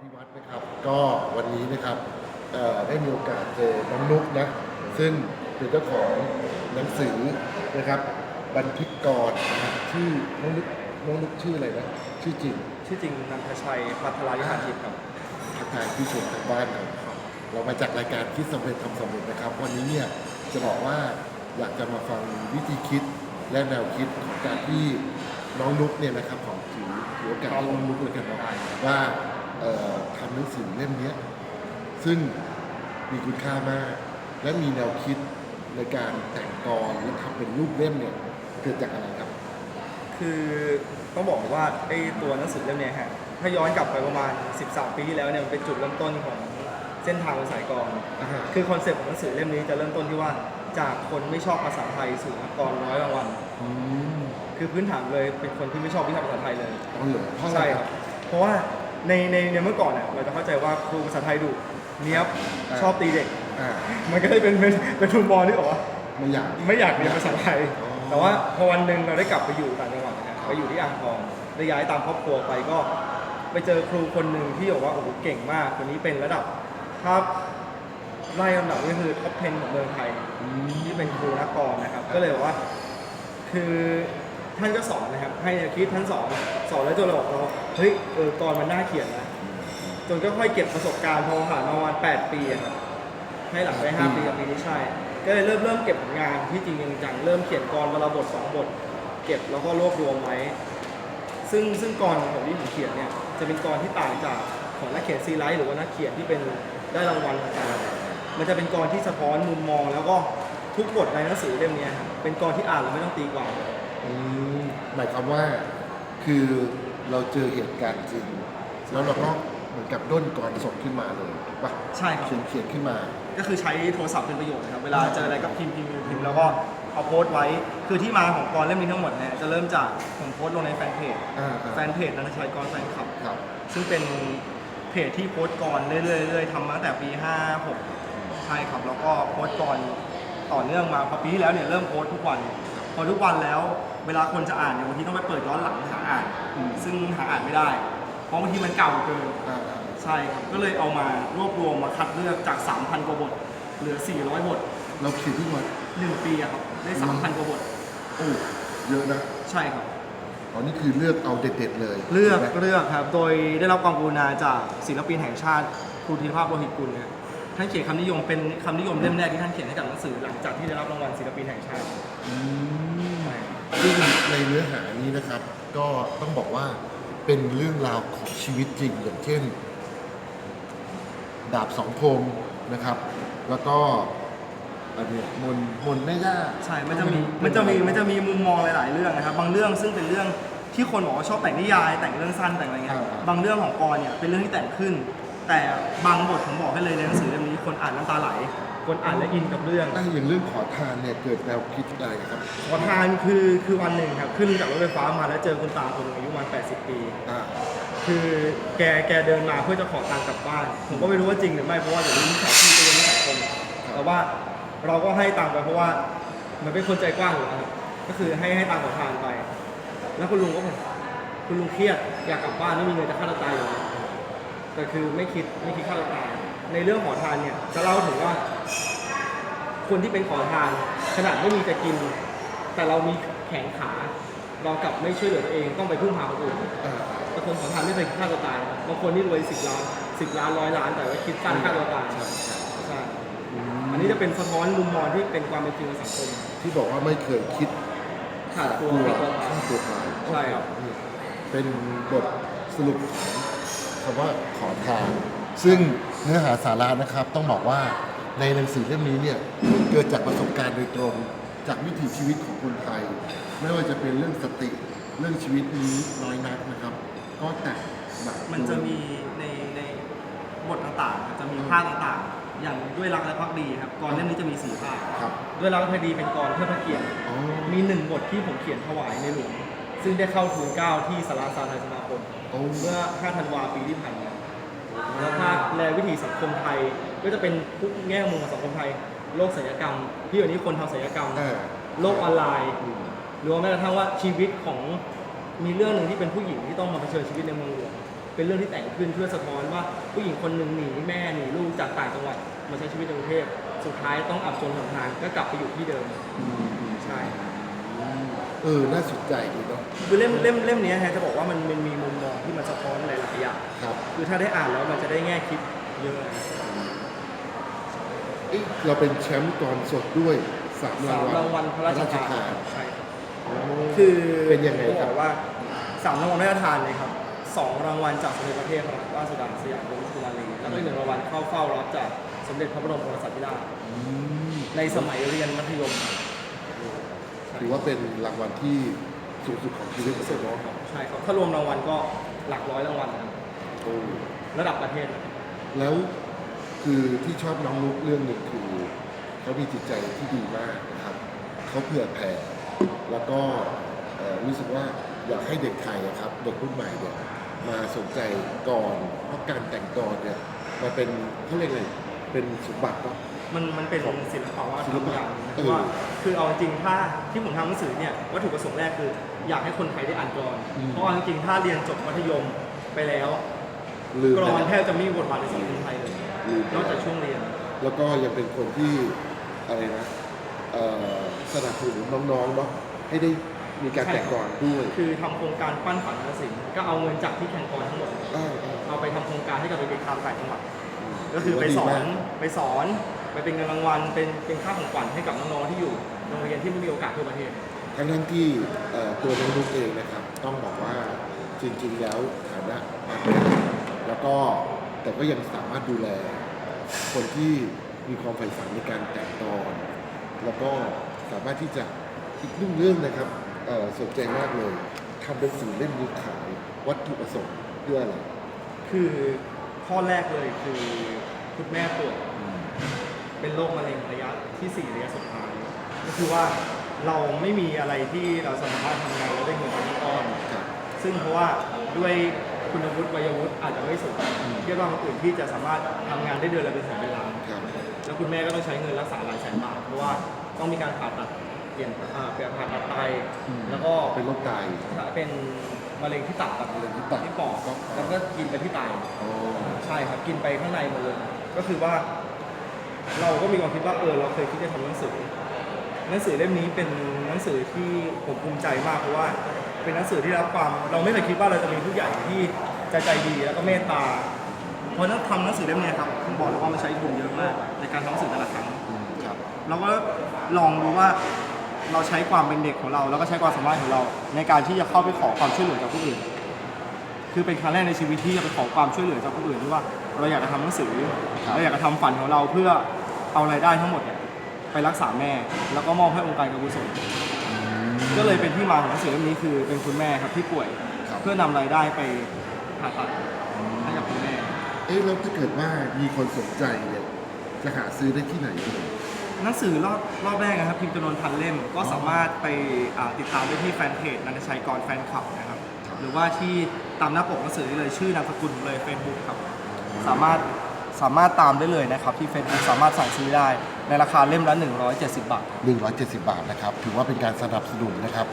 พิวัตรนะครับ ก็วันนี้นะครับเอ่อได้มีโอกาสเจอน้องนุกนะ ซึ่งเป็นเจ้าของหนังสือนะครับ บันทึกกรนะครับชื่อน้องนุกน้องนุกชื่ออะไรนะ ชื่อจริง ชื่อจริงนันทชัยพัทรายุหาทิพย์ครับทักทายผู้ชมทางบ้านครับเรามาจากรายการคิดสำเร็จทำสำเร็จนะครับ วันนี้เนี่ยจะบอกว่าอยากจะมาฟังวิธีคิดและแนวคิดของการที่น้องนุกเนี่ยนะครับของถือถือโอกาสครับที่น้องนุกเลยกันเนาะว่าเอ่อ ทำหนังสือเล่มเนี้ยซึ่งมีคุณค่ามาก และมีแนวคิดในการแต่งกรและทำเป็นรูปเล่มเนี่ยเกิดจากอะไรครับ คือต้องบอกว่าไอ้ตัวหนังสือเล่มเนี้ยฮะถ้าย้อนกลับไปประมาณ 13 ปีที่แล้วเนี่ยมันเป็นจุดเริ่มต้นของเส้นทางสายกลองอ่าฮะคือคอนเซ็ปต์ของหนังสือเล่มนี้จะเริ่มต้นที่ว่าจากคนไม่ชอบภาษาไทยสู่นักกรร้อยรางวัลอืมคือพื้นฐานเลยเป็นคนที่ไม่ชอบวิชาภาษาไทยเลยอ๋อเหรอเพราะอะไรใช่ครับเพราะว่า ในในในเมื่อก่อนเนี่ยเราจะเข้าใจว่าครูภาษาไทยดุเนี้ยบชอบตีเด็ก อ่ามันก็เลยเป็นเป็นเป็นมุมมองที่บอกว่า ไม่อยาก ไม่อยากเรียนภาษาไทย อ๋อ แต่ว่าพอวันหนึ่งเราได้กลับไปอยู่ต่างจังหวัดนะครับไปอยู่ที่อ่างทองได้ย้ายตามครอบครัวไปก็ ไปเจอครูคนหนึ่งที่บอกว่าโอ้โหเก่งมากคนนี้เป็นระดับถ้าไล่ลำดับก็คือท็อป10ของเมืองไทย อืม ที่เป็นครูนักกรนะครับ ก็เลยบอกว่า คือ ท่านก็สอนนะครับ ให้แนวคิดท่านสอนสอนแล้วจนเราบอกเราเฮ้ยเออกรมันน่าเขียนนะจนก็ค่อยเก็บประสบการณ์พอผ่านมาประมาณ8ปีอะครับให้หลังได้5ปีกับปีนี้ใช่ ก็เลยเริ่มเริ่มเก็บผลงานที่จริงจังเริ่มเขียนกรวันละบทสองบท เก็บแล้วก็รวบรวมไว้ ซึ่งซึ่งกรของผมที่ผมเขียนเนี่ยจะเป็นกรที่ต่างจากของนักเขียนซีไลท์หรือว่านักเขียนที่เป็นได้รางวัลต่างๆมันจะเป็นกรที่สะท้อนมุมมอง แล้วก็ทุกบทในหนังสือเล่มนี้ครับเป็นกรที่อ่านแล้วไม่ต้องตีความ อืมหมายความว่าคือเราเจอเหตุการณ์จริง แล้วเราก็เหมือนกับด้นก่อนส่งขึ้นมาเลยถูกปะใช่ครับ เขียนเขียนขึ้นมา ก็คือใช้โทรศัพท์เป็นประโยชน์นะครับ เวลาเจออะไรก็พิมพ์พิมพ์พิมพ์พิมพ์แล้วก็เอาโพสต์ไว้ คือที่มาของกรเล่มนี้ทั้งหมดเนี่ยจะเริ่มจากผมโพสต์ลงในแฟนเพจ อ่าอ่าแฟนเพจนันทชัยกรแฟนคลับ ครับ ซึ่งเป็นเพจที่โพสต์ก่อนเรื่อยๆเรื่อยๆทำมาตั้งแต่ปี 56 ใช่ครับ แล้วก็โพสต์ก่อนต่อเนื่องมาพอปีที่แล้วเนี่ยเริ่มโพสต์ทุกวัน พอทุกวันแล้วเวลาคนจะอ่านเนี่ยบางทีต้องไปเปิดย้อนหลังหาอ่าน อืม ซึ่งหาอ่านไม่ได้ เพราะบางทีมันเก่าเกิน อ่าอ่าใช่ครับ ก็เลยเอามารวบรวมมาคัดเลือกจาก 3,000 กว่าบท เหลือ 400 บท เราเขียนทุกวัน1 ปีอะครับ ได้ 3,000 กว่าบท โอ้เยอะนะใช่ครับ อ๋อนี่คือเลือกเอาเด็ดๆเลยเลือกใช่ไหมเลือกครับ โดยได้รับความกรุณาจากศิลปินแห่งชาติครูธีรภาพโลหิตกุลนะท่านเขียนคำนิยมเป็นคำนิยมเล่มแรกที่ท่านเขียนให้กับหนังสือหลังจากที่ได้รับรางวัลศิลปินแห่งชาติอืม ซึ่งในเนื้อหานี้นะครับ ก็ต้องบอกว่าเป็นเรื่องราวของชีวิตจริงอย่างเช่น ดาบสองคมนะครับ แล้วก็อันเนี้ยมนมนไม่ยากใช่ มันจะมี มันจะมี มันจะมีมุมมองหลาย ๆ เรื่องนะครับ บางเรื่องซึ่งเป็นเรื่องที่คนบอกว่าชอบแต่งนิยาย แต่งเรื่องสั้นแต่งอะไรเงี้ย บางเรื่องของกรเนี่ยเป็นเรื่องที่แต่งขึ้น แต่บางบทผมบอกให้เลยในหนังสือเล่มนี้ คนอ่านน้ำตาไหล คนอ่านและอินกับเรื่องถ้าอย่างเรื่องขอทานเนี่ยเกิดแนวคิดอะไรครับ ขอทานคือคือวันหนึ่งครับขึ้นจากรถไฟฟ้ามาแล้วเจอคุณตาคนหนึ่งอายุประมาณ80 ปี อ่า คือแกแกเดินมาเพื่อจะขอตังค์กลับบ้าน ผมก็ไม่รู้ว่าจริงหรือไม่เพราะว่าเดี๋ยวนี้มิจฉาชีพก็ยังไม่สังคมแต่ว่าเราก็ให้ตังค์ไปเพราะว่ามันเป็นคนใจกว้างอยู่แล้วครับก็คือให้ให้ตังค์ขอทานไป แล้วคุณลุงก็บอกคุณลุงเครียดอยากกลับบ้านไม่มีเงินจะฆ่าตัวตายอยู่แล้ว แต่คือไม่คิดไม่คิดฆ่าตัวตายในเรื่องขอทานเนี่ยจะเล่าถึงว่า คนที่เป็นขอทาน ขนาดไม่มีจะกิน แต่เรามีแขนขา เรากลับไม่ช่วยเหลือตัวเองต้องไปพึ่งพาคนอื่นอ่าแต่คนขอทานไม่เคยคิดฆ่าตัวตายนะบางคนนี่รวยสิบล้านสิบล้านร้อยล้านแต่ว่าคิดสั้นฆ่าตัวตายใช่ใช่ใช่อันนี้จะเป็นสะท้อนมุมมองที่เป็นความเป็นจริงในสังคมที่บอกว่าไม่เคยคิดขาดตัวกลัวฆ่าตัวตายฆ่าตัวตายใช่ครับนี่เป็นบทสรุปของ คำว่าขอทานซึ่งเนื้อหาสาระนะครับต้องบอกว่าในหนังสือเล่มนี้เนี่ยเกิดจากประสบการณ์โดยตรง จากวิถีชีวิตของคนไทย ไม่ว่าจะเป็นเรื่องสติเรื่องชีวิตนี้น้อยนักนะครับ ก็แต่แบบมันจะมีในในบทต่างๆครับจะมีภาคต่างๆ อย่างด้วยรักและพักดีครับกรเล่มนี้จะมีสี่ภาคครับด้วยรักและพักดีเป็นกรเพื่อพระเกียรติอ๋อมีหนึ่งบทที่ผมเขียนถวายในหลวง ซึ่งได้เข้าทูลเกล้าที่สาราสาไทยสมาคมโอ้ เมื่อ 5 ธันวาปีที่ผ่านมาแล้วภาคแลวิถีสังคมไทยก็จะเป็นทุกแง่มุมของสังคมไทย โลกศัลยกรรม ที่เดี๋ยวนี้คนทำศัลยกรรมอ่าโลกออนไลน์อืมหรือว่าแม้กระทั่งว่าชีวิตของมีเรื่องหนึ่งที่เป็นผู้หญิงที่ต้องมาเผชิญชีวิตในเมืองหลวงเป็นเป็นเรื่องที่แต่งขึ้นเพื่อสะท้อนว่าผู้หญิงคนหนึ่งหนีแม่หนีลูกจากต่างจังหวัดมาใช้ชีวิตในกรุงเทพสุดท้ายต้องอับจนหนทางก็กลับไปอยู่ที่เดิมใช่ เออ น่าสนใจดีเนาะ คือเล่มเล่มเล่มเนี้ยฮะจะบอกว่ามันมันมีมุมมองที่มันสะท้อนหลายๆอย่างครับคือถ้าได้อ่านแล้วมันจะได้แง่คิดเยอะนะเอ๊ะเราเป็นแชมป์ตอนสดด้วยสามสามรารางงวัวัลลพระราชทานพระใช่ครับโอ้คือเป็นยังไงต้องครับบอกว่าสามรางวัลพระราชทานเลยครับสองรางวัลจากสมเด็จพระเทพรัตนราชสุดาสยามบรมราชกุมารีแล้วก็อีกหนึ่งรางวัลเข้าเฝ้ารับจากสมเด็จพระบรมโอรสาธิราชอืมในสมัยเรียนมัธยม ถือว่าเป็นรางวัลที่สูงสุดของชีวิตเลยเนาะใช่ครับ ถ้ารวมรางวัลก็หลักร้อยรางวัลนะครับโอ้ระดับประเทศแล้วคือที่ชอบน้องลุกเรื่องหนึ่งคือเขามีจิตใจที่ดีมากนะครับเขาเผื่อแผ่แล้วก็เอ่อรู้สึกว่าอยากให้เด็กไทยอะครับเด็กรุ่นใหม่เนี่ยมาสนใจก่อนเพราะการแต่งกรเนี่ยมาเป็นเขาเรียกอะไรเป็นสมบัติเนาะ มันมันเป็นศิลปะวัฒนธรรมอย่างหนึงนะเออว่าคือเอาจริงๆถ้าที่ผมทำหนังสือเนี่ยวัตถุประสงค์แรกคือ อยากให้คนไทยได้อ่านกรอนอืมเพราะเอาจริงๆถ้าเรียนจบมัธยมไปแล้วลืมกรไปอนแล้วแทบจะไม่มีบทบาทในสังคมไทยเลยลืมไปนอกจากช่วงเรียน แล้วก็ยังเป็นคนที่อะไรนะเอ่อสนับสนุนน้องๆเนาะให้ได้มีการแต่งกรด้วยคือทำโครงการปั้นฝันนศิลป์ก็เอาเงินจากที่แข่งกรทั้งหมดอ่าอ่าเอาไปทำโครงการให้กับเด็กๆตามต่างจังหวัดมก็คือไปสอถืว่านดีมากไปสอน ไปเป็นเงินรางวัลเป็นเป็นค่าของขวัญให้กับน้องๆที่อยู่โรงเรียนที่ไม่มีโอกาสทั่วประเทศ ทั้งทั้งที่เอ่อตัวน้องลูกเองนะครับ ต้องบอกว่าจริงๆแล้วฐานะมาเป็นแล้วก็แต่ก็ยังสามารถดูแล คนที่มีความใฝ่ฝันในการแต่งตอน แล้วก็สามารถที่จะอีกหนึ่งเรื่องนะครับเอ่อสนใจมากเลยทำเป็นสื่อเล่มนี้ขายวัตถุประสงค์เพื่ออะไรคือข้อแรกเลยคือคุณแม่ป่วย เป็นโรคมะเร็งระยะที่ 4 ระยะสุดท้าย ก็คือว่าเราไม่มีอะไรที่เราสามารถทำงานแล้วได้เงินเป็นก้อน ครับ ซึ่งเพราะว่าด้วยคุณวุฒิวัยวุฒิอาจจะไม่สูงเทียบกับคนอื่นที่จะสามารถทำงานได้เดือนละเป็นแสนเป็นล้าน ครับ แล้วคุณแม่ก็ต้องใช้เงินรักษาหลายแสนบาทเพราะว่าต้องมีการผ่าตัดเปลี่ยนอ่าเปลี่ยนผ่าตัดไตแล้วก็เป็นโรคไต เป็นมะเร็งที่ตับกับมะเร็งที่ตับที่ปอดแล้วก็กินไปที่ไตอ๋อใช่ครับกินไปข้างในหมดเลย ก็คือว่า เราก็มีความคิดว่าเออเราเคยคิดจะทำหนังสือ หนังสือเล่มนี้เป็นหนังสือที่ผมภูมิใจมากเพราะว่า เป็นหนังสือที่รับความเราไม่เคยคิดว่าเราจะมีผู้ใหญ่ที่ใจใจดีแล้วก็เมตตา เพราะนั้นทำหนังสือเล่มเนี้ยครับผมบอกเลยว่ามันใช้ทุนเยอะมาก ในการทำหนังสือแต่ละครั้งอืมครับเราก็ลองดูว่าเราใช้ความเป็นเด็กของเรา แล้วก็ใช้ความสามารถของเรา ในการที่จะเข้าไปขอความช่วยเหลือจากผู้อื่น คือเป็นครั้งแรกในชีวิตที่จะไปขอความช่วยเหลือจากผู้อื่นที่ว่า เราอยากจะทำหนังสือครับเราอยากจะทำฝันของเราเพื่อ เอารายได้ทั้งหมดเนี่ยไปรักษาแม่ แล้วก็มอบให้องค์การกุศลก็เลยเป็นที่มาของหนังสือเล่มนี้คือเป็นคุณแม่ครับที่ป่วยครับเพื่อนำรายได้ไปผ่าตัดให้กับคุณแม่ เอ๊ะแล้วถ้าเกิดว่ามีคนสนใจเนี่ยจะหาซื้อได้ที่ไหนเอ่ยหนังสือรอบรอบแรกนะครับพิมพ์จำนวนพันเล่มก็สามารถไปอ่าติดตามได้ที่แฟนเพจนันทชัยกรแฟนคลับนะครับครับหรือว่าที่ตามหน้าปกหนังสือได้เลยชื่อนามสกุลเลย Facebook ครับ สามารถ สามารถตามได้เลยนะครับ ที่ Facebook สามารถสั่งซื้อได้ในราคาเล่มละ 170 บาท 170 บาทนะครับ ถือว่าเป็นการสนับสนุนนะครับ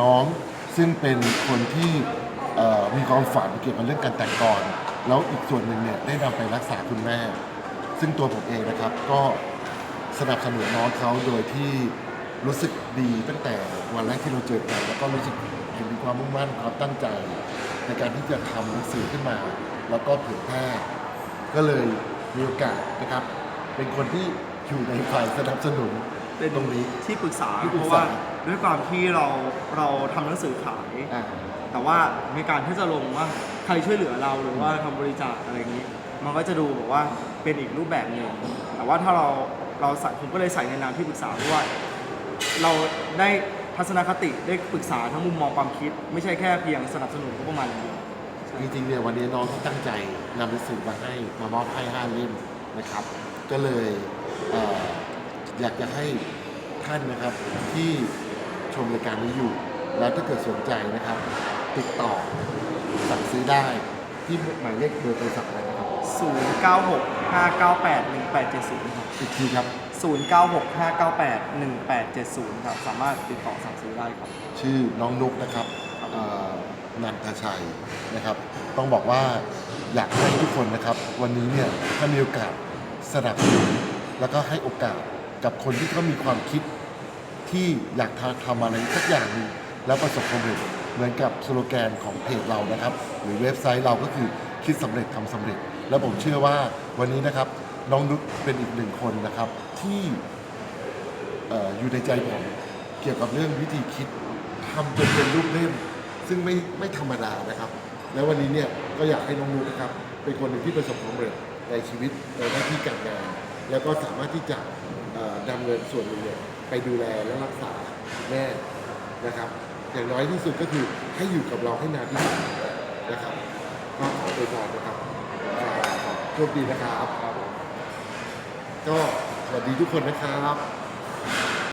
น้องซึ่งเป็นคนที่เอ่อมีความฝันเกี่ยวกับเรื่องการแต่งกรแล้วอีกส่วนหนึ่งเนี่ยได้นำไปรักษาคุณแม่ ซึ่งตัวผมเองนะครับก็สนับสนุนน้องเขาโดยที่รู้สึกดีตั้งแต่วันแรกที่เราเจอกันแล้วก็รู้สึกเห็นถึงความมุ่งมั่นความตั้งใจ ในการที่จะทำหนังสือขึ้นมา แล้วก็เผยแพร่ ก็เลยมีโอกาสนะครับ เป็นคนที่อยู่ในฝ่ายสนับสนุนเป็นตรงนี้ ที่ปรึกษาที่ปรึเพกษา ราะว่าด้วยความที่เราเราทำหนังสือขาย อ่าแต่ว่าในการที่จะลงว่าใครช่วยเหลือเราหรือว่าทำบริจาคอะไรอย่างนี้ มันก็จะดูแบบว่าเป็นอีกรูปแบบหนึ่งแต่ว่าถ้าเราเราใส่ผมก็เลยใส่ในนามที่ปรึกษาเพราะว่าเราได้ทัศนคติได้ปรึกษาทั้งมุมมองความคิด ไม่ใช่แค่เพียงสนับสนุนก็ประมาณอย่างเดียว จริงๆเนี่ยวันนี้น้องที่ตั้งใจนำหนังสือมาให้มามอบให้ห้าเล่มนะครับ ก็เลยเอ่ออยากจะให้ท่านนะครับที่ชมรายการนี้อยู่ แล้วถ้าเกิดสนใจนะครับ ติดต่อสั่งซื้อได้ที่หมายเลขเบอร์โทรศัพท์อะไรนะครับ 096 598 1870ครับอีกทีครับ 096 598 1870ครับสามารถติดต่อสั่งซื้อได้ครับ ชื่อน้องนุกนะครับเอ่อ นันทชัยนะครับ ต้องบอกว่าอยากให้ทุกคนนะครับ วันนี้เนี่ยถ้ามีโอกาสสนับสนุนแล้วก็ให้โอกาสกับคนที่เขามีความคิดที่อยากทำอะไรสักอย่างหนึงแล้วประสบความสำเร็จเหมือนกับสโลแกนของเพจเรานะครับ หรือเว็บไซต์เราก็คือคิดสำเร็จทำสำเร็จ แล้วผมเชื่อว่าวันนี้นะครับน้องนุชเป็นอีกหนึ่งคนนะครับ ที่เอออยู่ในใจผมเกี่ยวกับเรื่องวิธีคิดทำจนเป็นรูปเล่ม ซึ่งไม่ไม่ธรรมดานะครับ แล้ววันนี้เนี่ยก็อยากให้น้องนุชนะครับเป็นคนหนึ่งที่ประสบความสำเร็จในชีวิตในหน้าที่การงาน แล้วก็สามารถที่จะเอ่อนำเงินส่วนหนึ่งเนี่ยไปดูแลและรักษาแม่นะครับ อย่างน้อยที่สุดก็คือให้อยู่กับเราให้นานที่สุดนะครับก็ขอโดยพรนะครับอ่าโชคดีนะครับ ก็สวัสดีทุกคนนะครับ